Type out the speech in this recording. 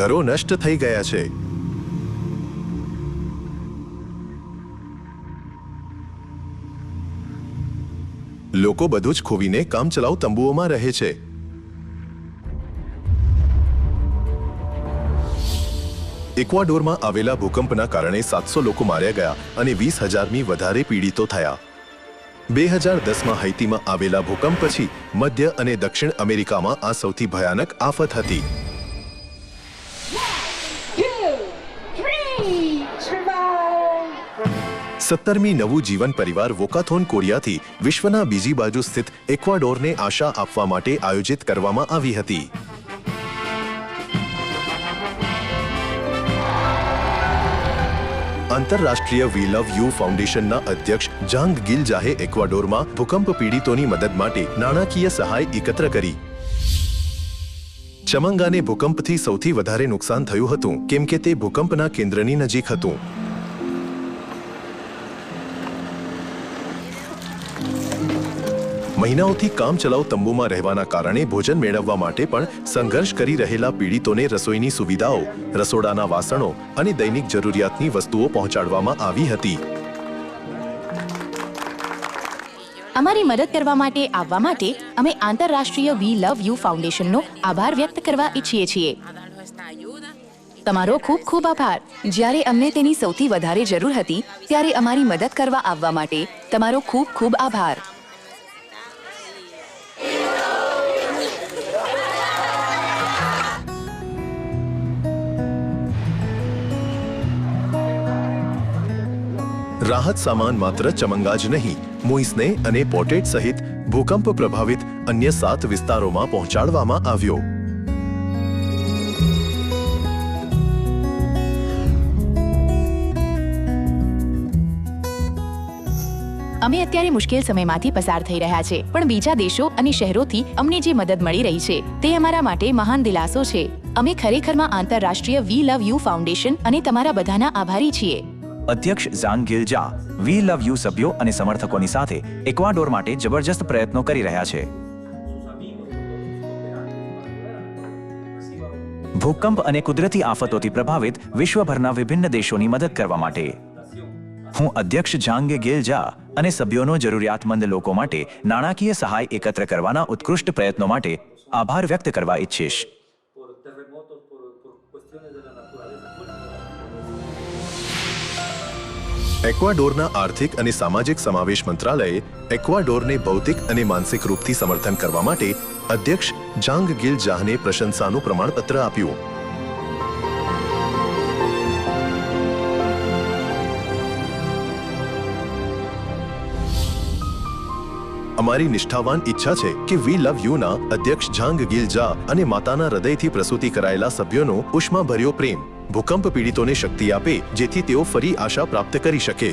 ઘરો નષ્ટ થઈ ગયા છે. લોકો બધું જ ખોવીને કામચલાઉ તંબુઓમાં રહે છે. ઇક્વાડોરમાં આવેલા ભૂકંપના કારણે સાતસો લોકો માર્યા ગયા અને વીસ હજારમી વધારે પીડિતો થયા. બે હજાર દસમાં હૈતીમાં આવેલા ભૂકંપ પછી મધ્ય અને દક્ષિણ અમેરિકામાં આ સૌથી ભયાનક આફત હતી. સત્તરમી નવું જીવન પરિવાર વોકાથોન કોરિયાથી વિશ્વના બીજી બાજુ સ્થિત એક્વાડોરને આશા આપવા માટે આયોજિત કરવામાં આવી હતી. આંતરરાષ્ટ્રીય વી લવ યુ ફાઉન્ડેશનના અધ્યક્ષ જાંગ ગિલ જાહે એક્વાડોરમાં ભૂકંપ પીડિતોની મદદ માટે નાણાકીય સહાય એકત્ર કરી. ચમંગાને ભૂકંપથી સૌથી વધારે નુકસાન થયું હતું, કેમ કે તે ભૂકંપના કેન્દ્રની નજીક હતું. મહિનાઓથી કામચલાઉ તંબુમાં રહેવાના કારણે ભોજન મેળવવા માટે પણ સંઘર્ષ કરી રહેલા પીડિતોને રસોઈની સુવિધાઓ, રસોડાના વાસણો અને દૈનિક જરૂરિયાતની વસ્તુઓ પહોંચાડવામાં આવી હતી. અમારી મદદ કરવા માટે આવવા માટે અમે આંતરરાષ્ટ્રીય વી લવ યુ ફાઉન્ડેશનનો આભાર વ્યક્ત કરવા ઈચ્છીએ છીએ. તમારો ખૂબ ખૂબ આભાર. જ્યારે અમને તેની સૌથી વધારે જરૂર હતી, ત્યારે અમારી મદદ કરવા આવવા માટે તમારો ખૂબ ખૂબ આભાર. રાહત સામાન માત્ર ચમંગા જ નહીં મુઇસને અને પોટેટ સહિત ભૂકંપ પ્રભાવિત અન્ય સાત વિસ્તારોમાં પહોંચાડવામાં આવ્યો. અમે અત્યારે મુશ્કેલ સમયમાંથી પસાર થઈ રહ્યા છે, પણ બીજા દેશો અને શહેરોથી અમને જે મદદ મળી રહી છે, તે અમારા માટે મહાન દિલાસો છે. અમે ખરેખરમાં આંતરરાષ્ટ્રીય વી લવ યુ ફાઉન્ડેશન અને તમારા બધાના આભારી છીએ. અધ્યક્ષ ઝાંગ ગિલજા, વી લવ યુ સભ્યો અને સમર્થકોની સાથે એક્વાડોર માટે જબરજસ્ત પ્રયત્નો કરી રહ્યા છે. ભૂકંપ અને કુદરતી આફતોથી પ્રભાવિત વિશ્વભરના વિભિન્ન દેશોની મદદ કરવા માટે. હું અધ્યક્ષ ઝાંગે ગિલજા અને સભ્યોનો જરૂરિયાતમંદ લોકો માટે નાણાકીય સહાય એકત્ર કરવાના ઉત્કૃષ્ટ પ્રયત્નો માટે આભાર વ્યક્ત કરવા ઈચ્છીશ. એક્વાડોરના આર્થિક અને સામાજિક સમાવેશ મંત્રાલયે એક્વાડોરને ભૌતિક અને માનસિક રૂપથી સમર્થન કરવા માટે અધ્યક્ષ જાંગ ગિલ જાહને પ્રશંસાનું પ્રમાણપત્ર આપ્યું. અમારી નિષ્ઠાવાન ઈચ્છા છે કે વી લવ યુના અધ્યક્ષ જાંગ ગિલ જા અને માતાના હૃદયથી પ્રસૂતિ કરાયેલા સભ્યોનો ઉષ્માભર્યો પ્રેમ. ભૂકંપ પીડિતોને શક્તિ આપે જેથી તેઓ ફરી આશા પ્રાપ્ત કરી શકે.